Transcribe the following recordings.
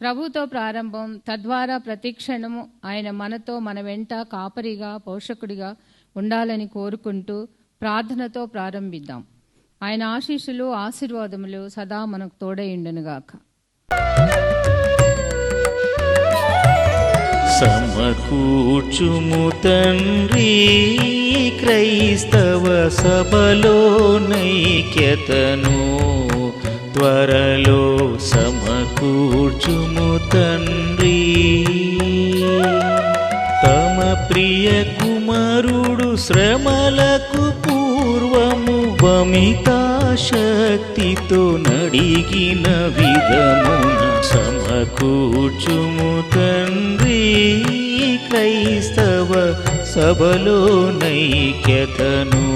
ప్రభుతో ప్రారంభం తద్వారా ప్రతిక్షణము ఆయన మనతో మన వెంట కాపరిగా పోషకుడిగా ఉండాలని కోరుకుంటూ ప్రార్థనతో ప్రారంభిద్దాం. ఆయన ఆశీస్సులు ఆశీర్వాదములు సదా మనకు తోడైండునుగాక సమకూర్చుము తండ్రి క్రైస్తవ సభలో నైక్యతను త్వరలో కూర్చుము తండ్రి. తమ ప్రియ కుమారుడు శ్రమలకు పూర్వము వమితా శక్తితో నడిగిన విధమున సమకూర్చుము తండ్రి. క్రైస్తవ సభలో నైక్యతను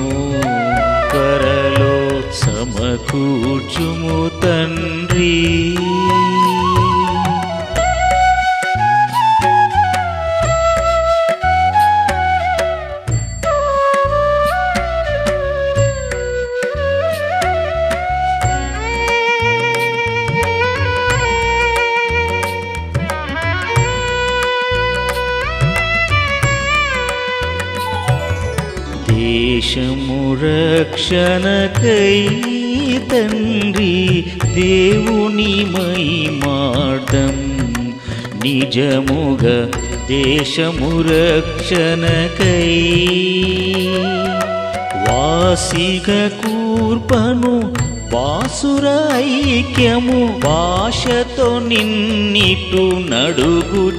త్వరలో సమకూర్చుము తండ్రి. దేశమురక్షణకై వాసిగ కూర్పను వాసురైక్యము భాషతో నిన్నిటు నడుగుచునుండగ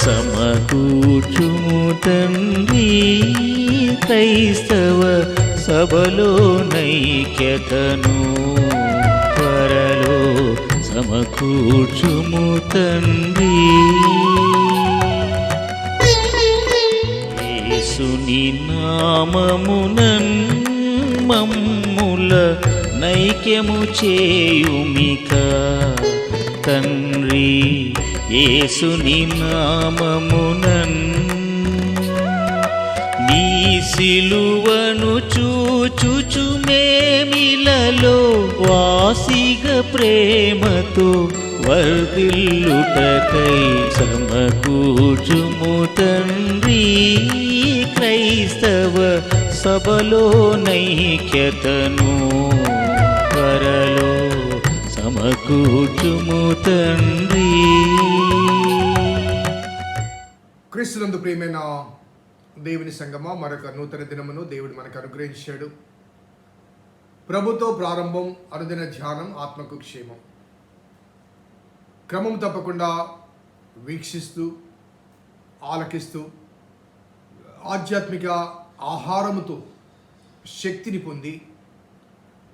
సమకూర్చుము తండ్రి క్రైస్తవ సభలో నైక్యతను త్వరలో సమకూర్చుము తండ్రి. యేసుని నామమునన్ మమ్ముల నైక్యము చేయుమిక. తండ్రి యేసుని నామమునన్ సిలువను చూచుచు మేమిలలో వాసిగ ప్రేమతో వర్దిల్లుటకై సమకూర్చుము తండ్రి. క్రైస్తవ సభలో నైక్యతను త్వరలో సమకూర్చుము తండ్రి. క్రీస్తునందు ప్రియమైన దేవుని సంగమా మరొక నూతన దినమును దేవుడు మనకు అనుగ్రహించాడు. ప్రభుతో ప్రారంభం అనుదిన ధ్యానం ఆత్మకు క్షేమం క్రమం తప్పకుండా వీక్షిస్తూ ఆలకిస్తూ ఆధ్యాత్మిక ఆహారముతో శక్తిని పొంది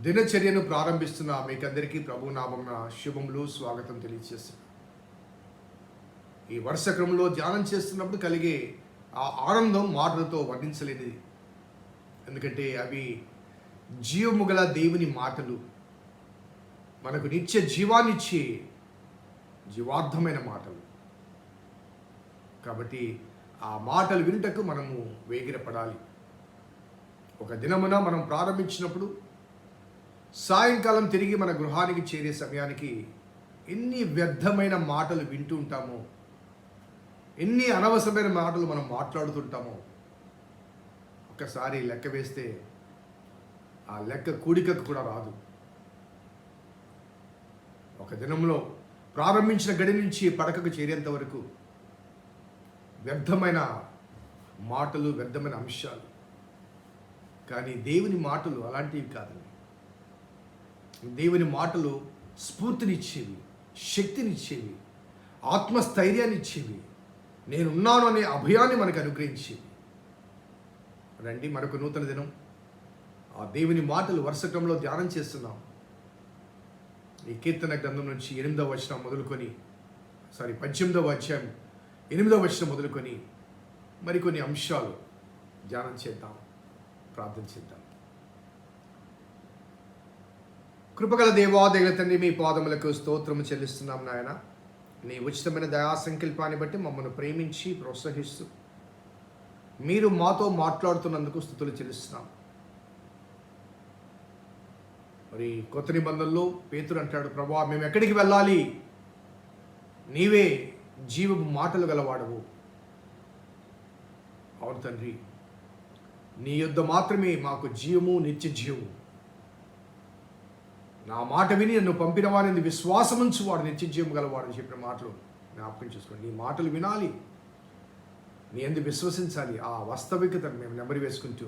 దినచర్యను ప్రారంభిస్తున్న మీకందరికీ ప్రభు నామమున శుభములు స్వాగతం తెలియజేస్తున్నాను ఈ వరుస క్రమంలో ధ్యానం చేస్తున్నప్పుడు కలిగే ఆ ఆనందం మాటలతో వర్ణించలేనిది ఎందుకంటే అవి జీవము గల దేవుని మాటలు. మనకు నిత్య జీవాన్నిచ్చే జీవార్థమైన మాటలు. కాబట్టి ఆ మాటలు వినుటకు మనము వేగిరపడాలి. ఒక దినమున మనం ప్రారంభించినప్పుడు సాయంకాలం తిరిగి మన గృహానికి చేరే సమయానికి ఎన్ని వ్యర్థమైన మాటలు వింటూ ఉంటామో ఎన్ని అనవసరమైన మాటలు మనం మాట్లాడుతుంటామో ఒక్కసారి లెక్క వేస్తే ఆ లెక్క కూడికకు కూడా రాదు. ఒక దినంలో ప్రారంభించిన గడి నుంచి పడకకు చేరేంత వరకు వ్యర్థమైన మాటలు వ్యర్థమైన అంశాలు. కానీ దేవుని మాటలు అలాంటివి కాదండి దేవుని మాటలు స్ఫూర్తినిచ్చేవి శక్తినిచ్చేవి ఆత్మస్థైర్యాన్ని ఇచ్చేవి నేనున్నాను అనే అభయాన్ని మనకు అనుగ్రహించి. రండి మరొక నూతన దినం. ఆ దేవుని మాటలు వరుసక్రమంలో ధ్యానం చేస్తున్నాం. ఈ కీర్తన గ్రంథం నుంచి ఎనిమిదవ వచనం మొదలుకొని సారీ పద్దెనిమిదవ అధ్యాయం ఎనిమిదవ వచనం మొదలుకొని మరికొన్ని అంశాలు ధ్యానం చేద్దాం ప్రార్థన చేద్దాం. కృపగల దేవాదేవుల తండ్రి మీ పాదములకు స్తోత్రము చెల్లిస్తున్నాం నాయన. నీ ఉచితమైన దయా సంకల్పాన్ని బట్టి మమ్మల్ని ప్రేమించి ప్రోత్సహిస్తూ మీరు మాతో మాట్లాడుతున్నందుకు స్థుతులు చెల్లిస్తున్నాం. మరి కొత్త నిబంధనలో పేతురు అంటాడు ప్రభా మేము ఎక్కడికి వెళ్ళాలి? నీవే జీవపు మాటలు గలవాడవు. అవును తండ్రి నీ యొద్ద మాత్రమే మాకు జీవము నిత్య జీవము. నా మాట విని నన్ను పంపిన వారిని విశ్వాసముంచు వాడు నిత్య జీవం గలవాడు అని చెప్పిన మాటలు జ్ఞాపకం చేసుకోండి. నీ మాటలు వినాలి. నీ ఎందు విశ్వసించాలి. ఆ వాస్తవికతను మేము నెమరి వేసుకుంటూ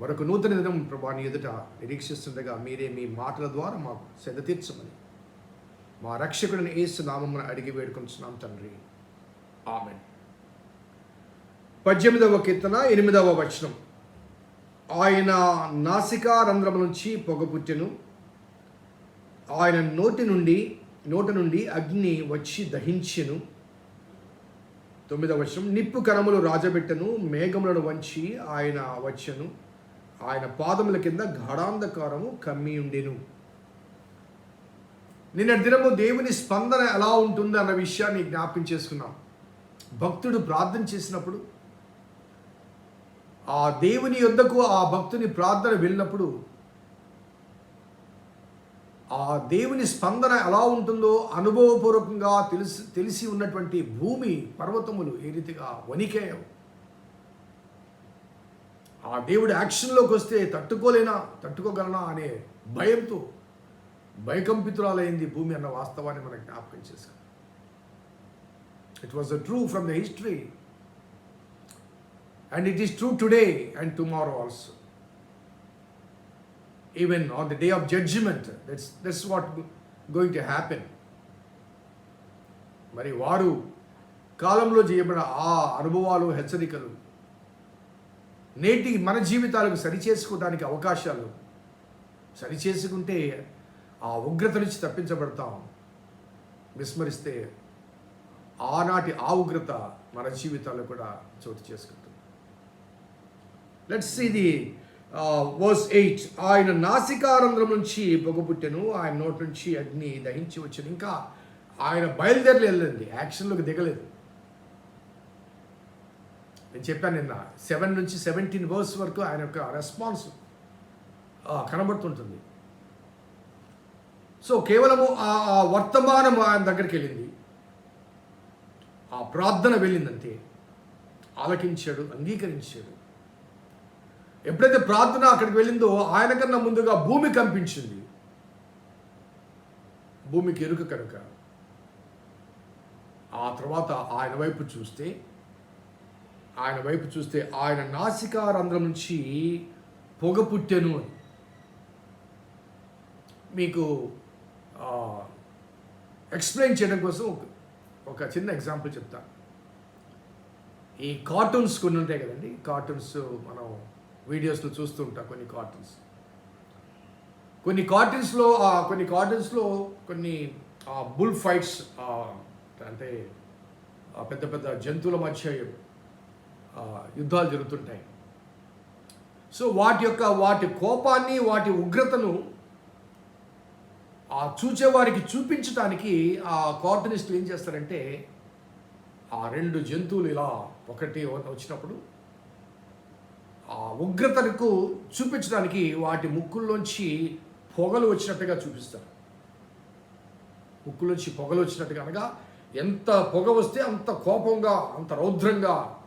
మరొక నూతన దినం ప్రభా నీ ఎదుట నిరీక్షిస్తుండగా మీరే మీ మాటల ద్వారా మాకు సెద తీర్చమని మా రక్షకుడిని ఏసు నామమున అడిగి వేడుకుంటున్నాం తండ్రి. ఆమెన్. పద్దెనిమిదవ కీర్తన ఎనిమిదవ వచనం. ఆయన నాసికా రంధ్రం నుంచి పొగ పుట్టెను. ఆయన నోటి నుండి నోటి నుండి అగ్ని వచ్చి దహించెను. తొమ్మిదవ వచనం నిప్పు కరములు రాజబెట్టను మేఘములను వంచి ఆయన వచ్చెను. ఆయన పాదముల కింద గాఢాంధకారము కమ్మి ఉండెను. నిన్న దినము దేవుని స్పందన ఎలా ఉంటుంది అన్న విషయాన్ని జ్ఞాపకం చేసుకున్నాం. భక్తుడు ప్రార్థన చేసినప్పుడు ఆ దేవుని యొద్దకు ఆ భక్తుని ప్రార్థన వెళ్ళినప్పుడు ఆ దేవుని స్పందన ఎలా ఉంటుందో అనుభవపూర్వకంగా తెలిసి తెలిసి ఉన్నటువంటి భూమి పర్వతములు ఏ రీతిగా వణికేయవు ఆ దేవుడు యాక్షన్లోకి వస్తే తట్టుకోలేనా తట్టుకోగలనా అనే భయంతో భయకంపితురాలైంది భూమి అన్న వాస్తవాన్ని మనకు జ్ఞాపకం చేశారు it was the true from the history and it is true today and tomorrow also even on the day of judgment. That's that's what going to happen. మరి వారు కాలంలో చేయబడిన ఆ అనుభవాలు హెచ్చరికలు నేటి మన జీవితాలకు సరిచేసుకోవడానికి అవకాశాలు. సరిచేసుకుంటే ఆ ఉగ్రత నుంచి తప్పించబడతాం. విస్మరిస్తే ఆనాటి ఆ ఉగ్రత మన జీవితాల్లో కూడా చోటు చేసుకుంటుంది. లెట్స్ ఇది వర్స్ ఎయిట్ ఆయన నాసికారంధ్రం నుంచి పొగబుట్టెను ఆయన నోటి నుంచి అగ్ని దహించి వచ్చాను. ఇంకా ఆయన బయలుదేరలేదండి యాక్షన్లోకి దిగలేదు. నేను చెప్పాను నిన్న సెవెన్ నుంచి సెవెంటీన్ వర్స్ వరకు ఆయన యొక్క రెస్పాన్స్ కనబడుతుంటుంది. సో కేవలము ఆ ఆ వర్తమానం ఆయన దగ్గరికి వెళ్ళింది. ఆ ప్రార్థన వెళ్ళిందంతే. ఆలకించాడు అంగీకరించాడు. ఎప్పుడైతే ప్రార్థన అక్కడికి వెళ్ళిందో ఆయన కన్నా ముందుగా భూమి కంపించింది. భూమికి ఎరుక కనుక. ఆ తర్వాత ఆయన వైపు చూస్తే ఆయన వైపు చూస్తే ఆయన నాసికా రంధ్రం నుంచి పొగ పుట్టెను అని. మీకు ఎక్స్ప్లెయిన్ చేయడం కోసం ఒక- ఒక చిన్న ఎగ్జాంపుల్ చెప్తాను. ఈ కార్టూన్స్ కొన్ని ఉంటాయి కదండి. కార్టూన్స్ మనం వీడియోస్లో చూస్తూ ఉంటాను కొన్ని కార్టూన్స్. కొన్ని కార్టూన్స్లో కొన్ని కార్టూన్స్లో కొన్ని బుల్ ఫైట్స్ అంటే పెద్ద పెద్ద జంతువుల మధ్య యుద్ధాలు జరుగుతుంటాయి. సో వాటి యొక్క వాటి కోపాన్ని వాటి ఉగ్రతను ఆ చూచేవారికి చూపించడానికి ఆ కార్టూనిస్టులు ఏం చేస్తారంటే ఆ రెండు జంతువులు ఇలా ఒకటి వచ్చినప్పుడు ఉగ్రతకు చూపించడానికి వాటి ముక్కుల్లోంచి పొగలు వచ్చినట్టుగా చూపిస్తారు. ముక్కులోంచి పొగలు వచ్చినట్టుగా అనగా ఎంత పొగ వస్తే అంత కోపంగా అంత రౌద్రంగా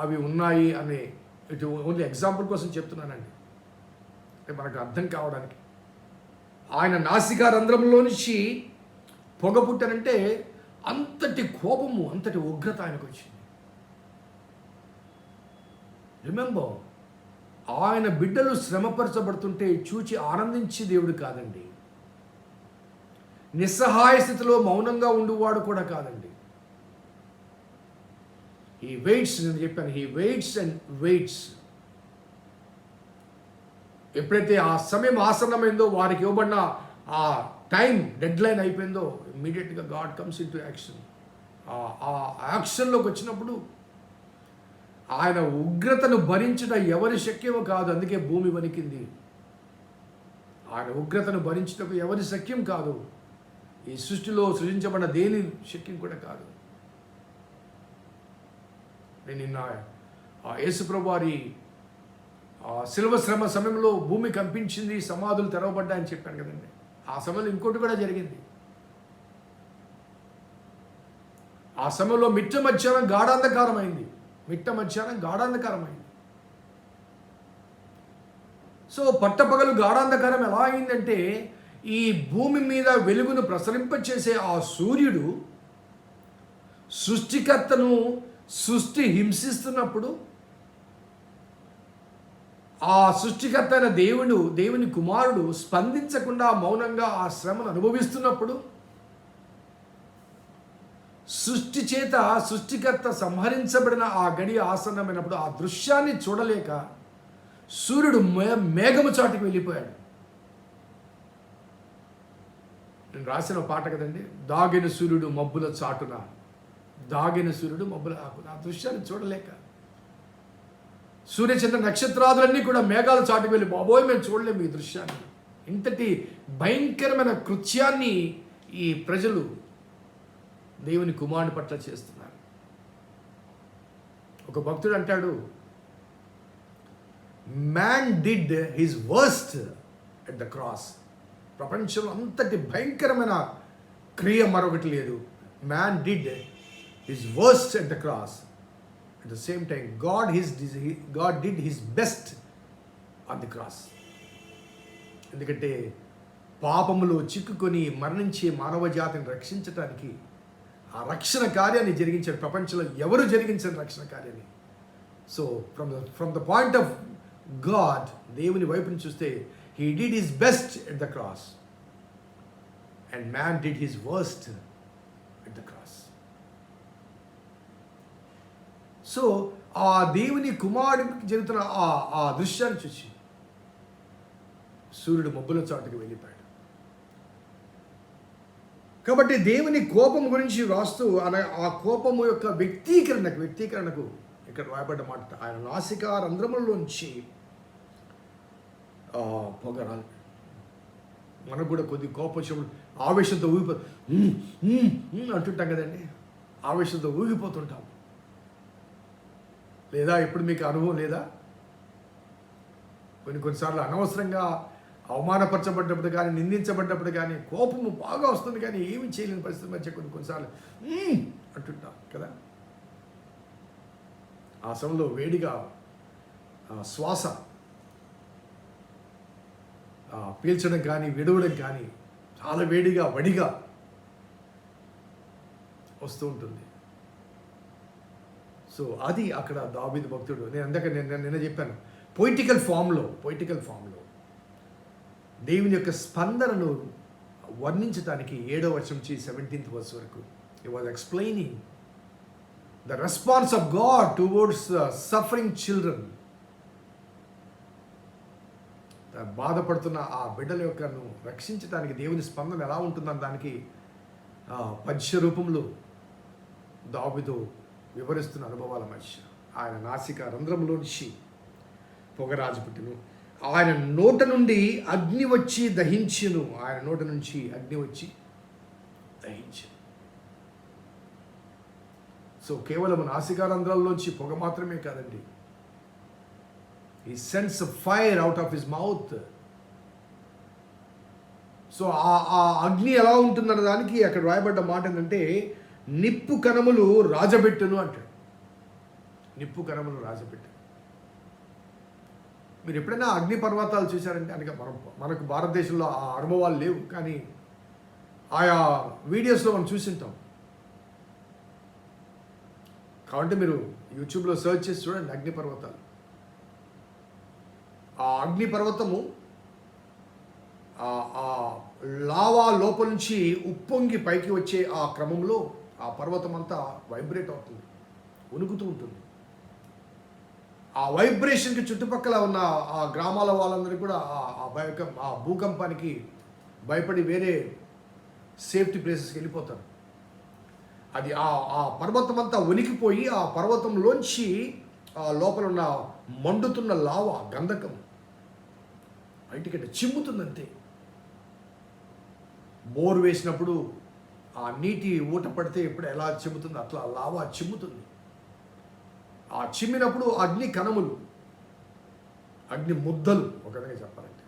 అవి ఉన్నాయి అని ఇటు ఓన్లీ ఎగ్జాంపుల్ కోసం చెప్తున్నానండి. అంటే మనకు అర్థం కావడానికి. ఆయన నాసికా రంధ్రంలో నుంచి పొగ పుట్టనంటే అంతటి కోపము అంతటి ఉగ్రత ఆయనకు వచ్చింది రిమెంబర్ ఆయన బిడ్డలు శ్రమపరచబడుతుంటే చూచి ఆనందించే దేవుడు కాదండి. నిస్సహాయ స్థితిలో మౌనంగా ఉండువాడు కూడా కాదండి. ఈ వెయిట్స్ నేను చెప్పాను ఈ వెయిట్స్ అండ్ వెయిట్స్ ఎప్పుడైతే ఆ సమయం ఆసన్నమైందో వారికి ఇవ్వబడిన ఆ టైం డెడ్ లైన్ అయిపోయిందో ఇమ్మీడియట్గా God comes in to action ఆ యాక్షన్లోకి వచ్చినప్పుడు ఆయన ఉగ్రతను భరించడం ఎవరి శక్యమో కాదు అందుకే భూమి వణికింది. ఆయన ఉగ్రతను భరించటకు ఎవరి శక్యం కాదు. ఈ సృష్టిలో సృజించబడిన దేని శక్యం కూడా కాదు. నేను నిన్న ఆ యేసుప్రభువారి ఆ శిల్వ శ్రమ సమయంలో భూమి కంపించింది సమాధులు తెరవబడ్డాయని చెప్పాను కదండి. ఆ సమయంలో ఇంకోటి కూడా జరిగింది. ఆ సమయంలో మిట్ట మధ్యాహ్నం గాఢాంధకారం అయింది మిట్ట మధ్యాహ్నం గాఢాంధకారమైంది. సో పట్టపగలు గాఢాంధకారం ఎలా అయిందంటే ఈ భూమి మీద వెలుగును ప్రసరింపచేసే ఆ సూర్యుడు సృష్టికర్తను సృష్టి హింసిస్తున్నప్పుడు ఆ సృష్టికర్త అయిన దేవుడు దేవుని కుమారుడు స్పందించకుండా మౌనంగా ఆ శ్రమను అనుభవిస్తున్నప్పుడు సృష్టి చేత సృష్టికర్త సంహరించబడిన ఆ గడి ఆసన్నమైనప్పుడు ఆ దృశ్యాన్ని చూడలేక సూర్యుడు మే మేఘము చాటుకు వెళ్ళిపోయాడు. నేను రాసిన పాట కదండి దాగిన సూర్యుడు మబ్బుల చాటున దాగిన సూర్యుడు మబ్బుల ఆకున. ఆ దృశ్యాన్ని చూడలేక. సూర్యచంద్ర నక్షత్రాదులన్నీ కూడా మేఘాలు చాటుకు వెళ్ళి బాబోయ్ మేము చూడలేము ఈ దృశ్యాన్ని. ఇంతటి భయంకరమైన కృత్యాన్ని ఈ ప్రజలు దేవుని కుమారుని పట్ల చేస్తున్నారు. ఒక భక్తుడు అంటాడు man did his worst at the cross ప్రపంచంలో అంతటి భయంకరమైన క్రియ మరొకటి లేదు. Man did his worst at the cross at the same time God his God did his best on the cross ఎందుకంటే పాపములో చిక్కుకొని మరణించే మానవ జాతిని రక్షించటానికి ఆ రక్షణ కార్యాన్ని జరిగించాడు. ప్రపంచంలో ఎవరు జరిగించారు రక్షణ కార్యాన్ని? So from the from the point of God దేవుని వైపుని చూస్తే he did his best at the cross and man did his worst at the cross so ఆ దేవుని కుమారుడికి జరుగుతున్న ఆ ఆ దృశ్యాన్ని చూసి సూర్యుడు మబ్బుల చాటుకు వెళ్ళిపోయాడు. కాబట్టి దేవుని కోపం గురించి వ్రాస్తూ ఆ కోపము యొక్క వ్యక్తీకరణకు వ్యక్తీకరణకు ఇక్కడ రాయబడ్డ మాట. ఆయన నాసిక రంధ్రములోంచి ఆ, పొగ రాలి మనకు కూడా కొద్ది కోపం వచ్చినప్పుడు ఆవేశంతో ఊగిపో అంటుంటాం కదండి. ఆవేశంతో ఊగిపోతుంటాం. లేదా ఇప్పుడు మీకు అనుభవం లేదా? కొన్ని కొన్నిసార్లు అనవసరంగా అవమానపరచబడ్డప్పుడు కానీ నిందించబడ్డప్పుడు కానీ కోపము బాగా వస్తుంది కానీ ఏమి చేయలేని పరిస్థితి మధ్య కొన్ని కొన్నిసార్లు అంటుంటాం కదా. ఆ సమయంలో వేడిగా శ్వాస పీల్చడం కానీ విడవడం కానీ చాలా వేడిగా వడిగా వస్తూ ఉంటుంది. సో అది అక్కడ దాబీదు భక్తుడు. నేను అందాక నేను నిన్న చెప్పాను పొయిటికల్ ఫామ్లో పొయిటికల్ ఫామ్లో దేవుని యొక్క స్పందనను వర్ణించడానికి ఏడో వర్షం నుంచి సెవెంటీన్త్ వర్స్ వరకు. He was explaining the response of God towards suffering children బాధపడుతున్న ఆ బిడ్డల యొక్కను రక్షించడానికి దేవుని స్పందన ఎలా ఉంటుందని దానికి పద్య రూపంలో దాబితో వివరిస్తున్న అనుభవాల మధ్య. ఆయన నాసిక రంధ్రంలోంచి పొగరాజు పుట్టిను ఆయన నోట నుండి అగ్ని వచ్చి దహించును. ఆయన నోట నుంచి అగ్ని వచ్చి దహించును. సో కేవలం నాసికారంధ్రాల్లోంచి పొగ మాత్రమే కాదండి. He sends fire out of his mouth so ఆ ఆ అగ్ని ఎలా ఉంటుందన్న దానికి అక్కడ రాయబడ్డ మాట ఏంటంటే నిప్పు కణములు రాజబెట్టును అంటాడు. నిప్పు కణములు రాజబెట్టు మీరు ఎప్పుడైనా అగ్ని పర్వతాలు చూశారంటే అనగా మనం మనకు భారతదేశంలో ఆ అనుభవాలు లేవు కానీ ఆయా వీడియోస్లో మనం చూసింటాం. కాబట్టి మీరు యూట్యూబ్లో సెర్చ్ చేసి చూడండి అగ్ని పర్వతాలు. ఆ అగ్ని పర్వతము ఆ ఆ లావా లోపల నుంచి ఉప్పొంగి పైకి వచ్చే ఆ క్రమంలో ఆ పర్వతం అంతా వైబ్రేట్ అవుతుంది ఉనుకుతూ ఉంటుంది. ఆ వైబ్రేషన్కి చుట్టుపక్కల ఉన్న ఆ గ్రామాల వాళ్ళందరూ కూడా ఆ- ఆ భయక ఆ భూకంపానికి భయపడి వేరే సేఫ్టీ ప్లేసెస్కి వెళ్ళిపోతారు. అది ఆ ఆ పర్వతం అంతా ఉనికిపోయి ఆ పర్వతంలోంచి ఆ లోపల ఉన్న మండుతున్న లావ గంధకం బయటికంటే చిమ్ముతుందంతే. బోర్ వేసినప్పుడు ఆ నీటి ఊట పడితే ఎప్పుడు ఎలా చిమ్ముతుంది? అట్లా లావా చిమ్ముతుంది. ఆ చిమ్మినప్పుడు అగ్ని కణములు అగ్ని ముద్దలు ఒక విధంగా చెప్పాలంటే.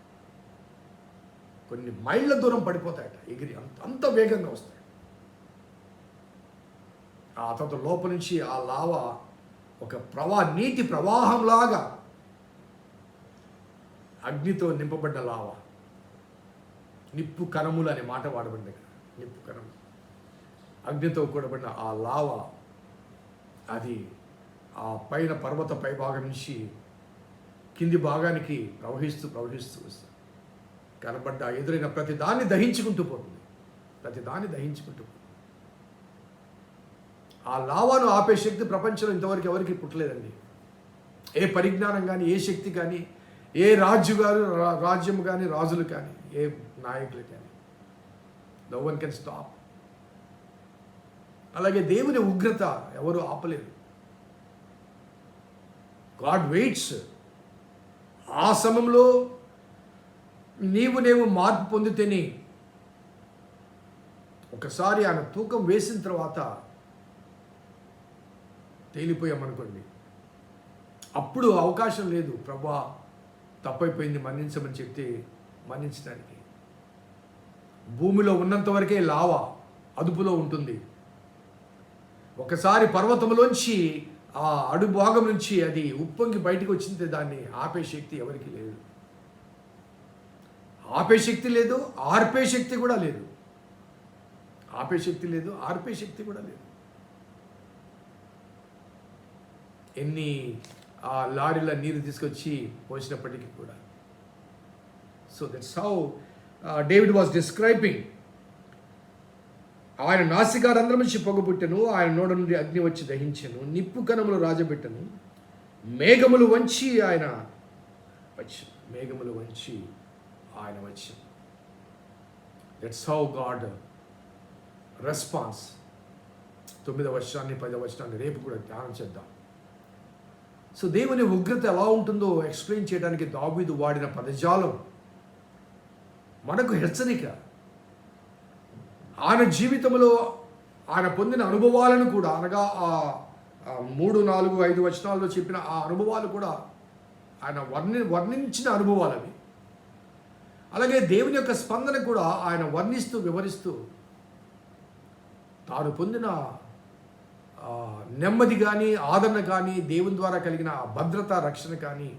కొన్ని మైళ్ళ దూరం పడిపోతాయట ఎగిరి అంత అంత వేగంగా వస్తాయి. ఆ తర్వాత లోపల నుంచి ఆ లావ ఒక ప్రవా నీటి ప్రవాహంలాగా అగ్నితో నింపబడ్డ లావ. నిప్పు కణములు అనే మాట వాడబడింది నిప్పు కణములు. అగ్నితో కూడబడిన ఆ లావ అది ఆ పైన పర్వత పైభాగం నుంచి కింది భాగానికి ప్రవహిస్తూ ప్రవహిస్తూ వస్తుంది. కనబడ్డ ఎదురైన ప్రతి దాన్ని దహించుకుంటూ పోతుంది. ప్రతి దాన్ని దహించుకుంటూ పోతుంది. ఆ లావాను ఆపే శక్తి ప్రపంచంలో ఇంతవరకు ఎవరికి పుట్టలేదండి. ఏ పరిజ్ఞానం కానీ ఏ శక్తి కానీ ఏ రాజు గారు రా- రాజ్యం కానీ రాజులు కానీ ఏ నాయకులు కానీ నో వన్ కెన్ స్టాప్ అలాగే దేవుని ఉగ్రత ఎవరు ఆపలేరు. God waits. ఆ సమయంలో నీవు నేను మార్పు పొందితేనే ఒకసారి ఆయన తూకం వేసిన తర్వాత తేలిపోయామనుకోండి. అప్పుడు అవకాశం లేదు. ప్రభా తప్పైపోయింది మన్నించమని చెప్తే మన్నించడానికి. భూమిలో ఉన్నంత వరకే లావా అదుపులో ఉంటుంది. ఒకసారి పర్వతంలోంచి ఆ అడుగు భాగం నుంచి అది ఉప్పొంగి బయటకు వచ్చింది దాన్ని ఆపే శక్తి ఎవరికి లేదు. ఆపే శక్తి లేదు ఆర్పే శక్తి కూడా లేదు. ఆపే శక్తి లేదు ఆర్పే శక్తి కూడా లేదు. ఎన్ని ఆ లారీల నీరు తీసుకొచ్చి పోసినప్పటికీ కూడా. So that's how David was describing ఆయన నాసికారంధ్రం నుంచి పొగబుట్టెను ఆయన నోడ నుండి అగ్ని వచ్చి దహించెను నిప్పు కణములు రాజబెట్టను మేఘములు వంచి ఆయన వచ్చి మేఘములు వంచి ఆయన వచ్చి దట్స్ హౌ గాడ్ రెస్పాన్స్ తొమ్మిదవ వర్షాన్ని పదవ వర్షాన్ని రేపు కూడా ధ్యానం చేద్దాం. సో దేవుని ఉగ్రత ఎలా ఉంటుందో ఎక్స్ప్లెయిన్ చేయడానికి దావీదు వాడిన పదజాలం మనకు హెచ్చరిక. ఆయన జీవితంలో ఆయన పొందిన అనుభవాలను కూడా అనగా ఆ మూడు నాలుగు ఐదు వచనాల్లో చెప్పిన ఆ అనుభవాలు కూడా ఆయన వర్ణి వర్ణించిన అనుభవాలు అవి. అలాగే దేవుని యొక్క స్పందన కూడా ఆయన వర్ణిస్తూ వివరిస్తూ తాను పొందిన నెమ్మది కానీ ఆదరణ కానీ దేవుని ద్వారా కలిగిన భద్రత రక్షణ కానీ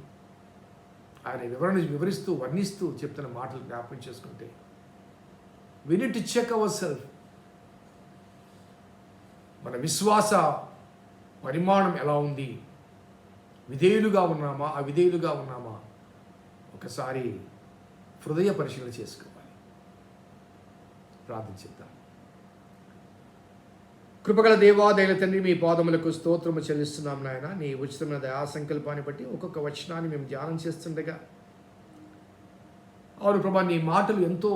ఆయన వివరణ వివరిస్తూ వర్ణిస్తూ చెప్తున్న మాటలు జ్ఞాపకం చేసుకుంటే we need to check our self మన విశ్వాస పరిమాణం ఎలా ఉంది? విధేయులుగా ఉన్నామా? అవిధేయులుగా ఉన్నామా? ఒకసారి హృదయ పరిశీలన చేసుకోవాలి. ప్రార్థించిద్దాం కృపగల దేవాదైన తండ్రి మీ పాదములకు స్తోత్రము చెల్లిస్తున్నాం నాయన. నీ ఉచితమైన దయా సంకల్పాన్ని బట్టి ఒక్కొక్క వచనాన్ని మేము ధ్యానం చేస్తుండగా. అవును ప్రభా నీ మాటలు ఎంతో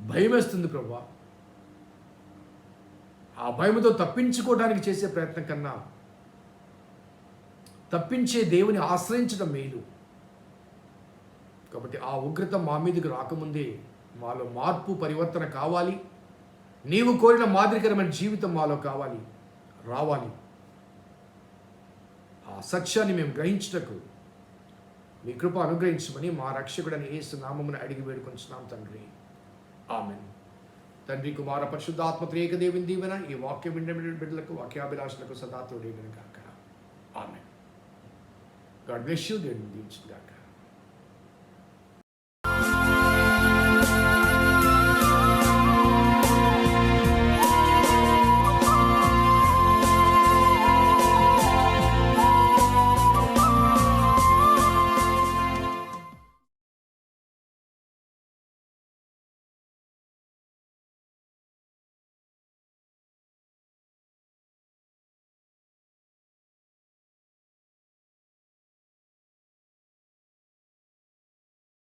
భయమేస్తుంది ప్రభా. ఆ భయముతో తప్పించుకోవడానికి చేసే ప్రయత్నం కన్నా తప్పించే దేవుని ఆశ్రయించడం మేలు. కాబట్టి ఆ ఉగ్రత మా మీదకి రాకముందే మాలో మార్పు పరివర్తన కావాలి. నీవు కోరిన మాదిరికరమైన జీవితం మాలో కావాలి రావాలి. ఆ సత్యాన్ని మేము గ్రహించుటకు మీ కృప అనుగ్రహించమని మా రక్షకుడని ఏసు నామమును అడిగి వేడుకొంచున్నాం తండ్రి. ఆమెన్ తండ్రి కుమార పరిశుద్ధాత్మ త్రేక దేవుని దీవెన ఈ వాక్యం విండిన బిడ్డలకు వాక్యాభిలాషులకు సదా తోడేగను కాక ఆమెన్ గాడ్ బ్లెస్ యూ దేవుని దీవించుగాక